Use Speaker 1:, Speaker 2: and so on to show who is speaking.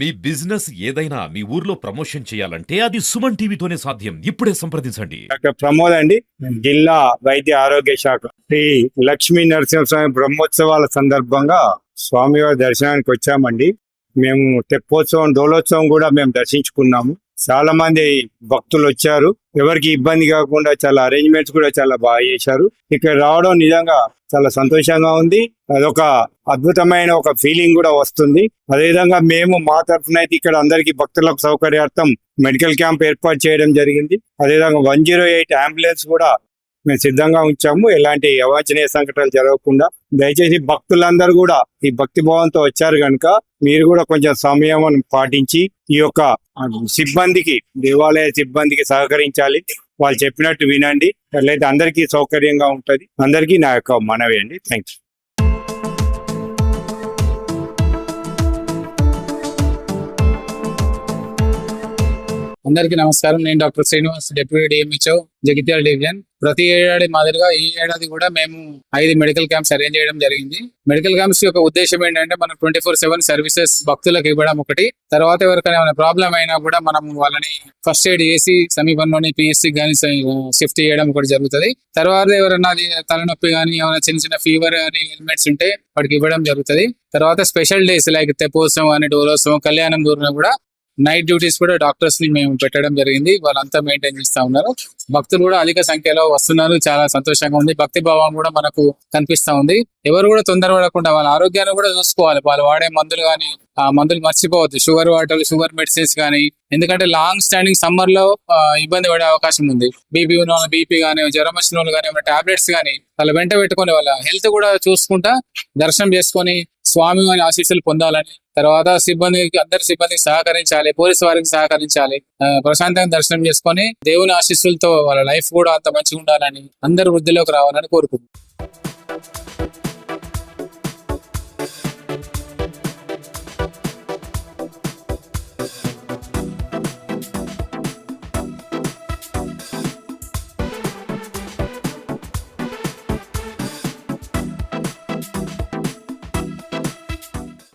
Speaker 1: మీ business ఏదైనా మీ ఊర్లో promotion చేయాలంటే అది సుమన్ టీవీతోనే సాధ్యం. ఇప్పుడే సంప్రదించండి.
Speaker 2: డాక్టర్ ప్రమోద్ అండి జిల్లా వైద్య ఆరోగ్య శాఖ శ్రీ లక్ష్మీ నరసింహస్వామి బ్రహ్మోత్సవాల సందర్భంగా స్వామివారి దర్శనానికి వచ్చామండి. మేము తెప్పోత్సవం డోలోత్సవం కూడా మేము దర్శించుకున్నాము. చాలా మంది భక్తులు వచ్చారు. ఎవరికి ఇబ్బంది కాకుండా చాలా అరేంజ్మెంట్స్ కూడా చాలా బాగా చేశారు. ఇక్కడ రావడం నిజంగా చాలా సంతోషంగా ఉంది. అదొక అద్భుతమైన ఒక ఫీలింగ్ కూడా వస్తుంది. అదేవిధంగా మేము మా తరఫున అయితే ఇక్కడ అందరికి భక్తులకు సౌకర్యార్థం మెడికల్ క్యాంప్ ఏర్పాటు చేయడం జరిగింది. అదేవిధంగా వన్ జీరో ఎయిట్ అంబులెన్స్ కూడా మేము సిద్ధంగా ఉంచాము. ఎలాంటి అవాంఛనీయ సంఘటనలు జరగకుండా దయచేసి భక్తులందరూ కూడా ఈ భక్తి భావంతో వచ్చారు కనుక మీరు కూడా కొంచెం సమయం పాటించి ఈ యొక్క సిబ్బందికి దేవాలయ సిబ్బందికి సహకరించాలి. వాళ్ళు చెప్పినట్టు వినండి. అట్లయితే అందరికీ సౌకర్యంగా ఉంటుంది. అందరికీ నా యొక్క మనవి అండి. థ్యాంక్ యూ
Speaker 3: అందరికీ నమస్కారం. నేను doctor Srinivas deputy DMHO Jagtial division. ప్రతి ఏడాది మాదిరిగా ఈ ఏడాది కూడా మేము ఐదు మెడికల్ క్యాంప్స్ అరేంజ్ చేయడం జరిగింది. మెడికల్ క్యాంప్స్ యొక్క ఉద్దేశం ఏంటంటే మనం ట్వంటీ ఫోర్ సెవెన్ సర్వీసెస్ భక్తులకు ఇవ్వడం ఒకటి. తర్వాత ఎవరికైనా ఏమైనా ప్రాబ్లం అయినా కూడా మనం వాళ్ళని ఫస్ట్ ఎయిడ్ చేసి సమీపంలోని పిఎస్సి కానీ షిఫ్ట్ చేయడం ఒకటి జరుగుతుంది. తర్వాత ఎవరైనా తలనొప్పి కానీ ఏమైనా చిన్న చిన్న ఫీవర్ కానీ హెల్మెట్స్ ఉంటే వాటికి ఇవ్వడం జరుగుతుంది. తర్వాత స్పెషల్ డేస్ లైక్ తెప్పోత్సవం అని డోలోత్సవం కళ్యాణం దూరం కూడా నైట్ డ్యూటీస్ కూడా డాక్టర్స్ని మేము పెట్టడం జరిగింది. వాళ్ళంతా మెయింటైన్ చేస్తా ఉన్నారు. భక్తులు కూడా అధిక సంఖ్యలో వస్తున్నారు. చాలా సంతోషంగా ఉంది. భక్తి భావం కూడా మనకు కనిపిస్తా ఉంది. ఎవరు కూడా తొందరపడకుండా వాళ్ళ ఆరోగ్యాన్ని కూడా చూసుకోవాలి. వాళ్ళు వాడే మందులు కానీ ఆ మందులు మర్చిపోవద్దు. షుగర్ వాటర్ షుగర్ మెడిసిన్స్ కానీ ఎందుకంటే లాంగ్ స్టాండింగ్ సమ్మర్లో ఇబ్బంది పడే అవకాశం ఉంది. బీపీ ఉన్న వాళ్ళు బీపీ కానీ జ్వరం వచ్చిన వాళ్ళు కానీ టాబ్లెట్స్ కానీ వాళ్ళ వెంట పెట్టుకొని వాళ్ళ హెల్త్ కూడా చూసుకుంటా దర్శనం చేసుకొని స్వామి వారి ఆశీస్సులు పొందాలని తర్వాత సిబ్బందికి అందరి సిబ్బందికి సహకరించాలి పోలీసు వారికి సహకరించాలి ప్రశాంతంగా దర్శనం చేసుకొని దేవుని ఆశీస్సులతో వాళ్ళ లైఫ్ కూడా అంత మంచిగా ఉండాలని అందరు వృద్ధిలోకి రావాలని కోరుకుంటున్నాను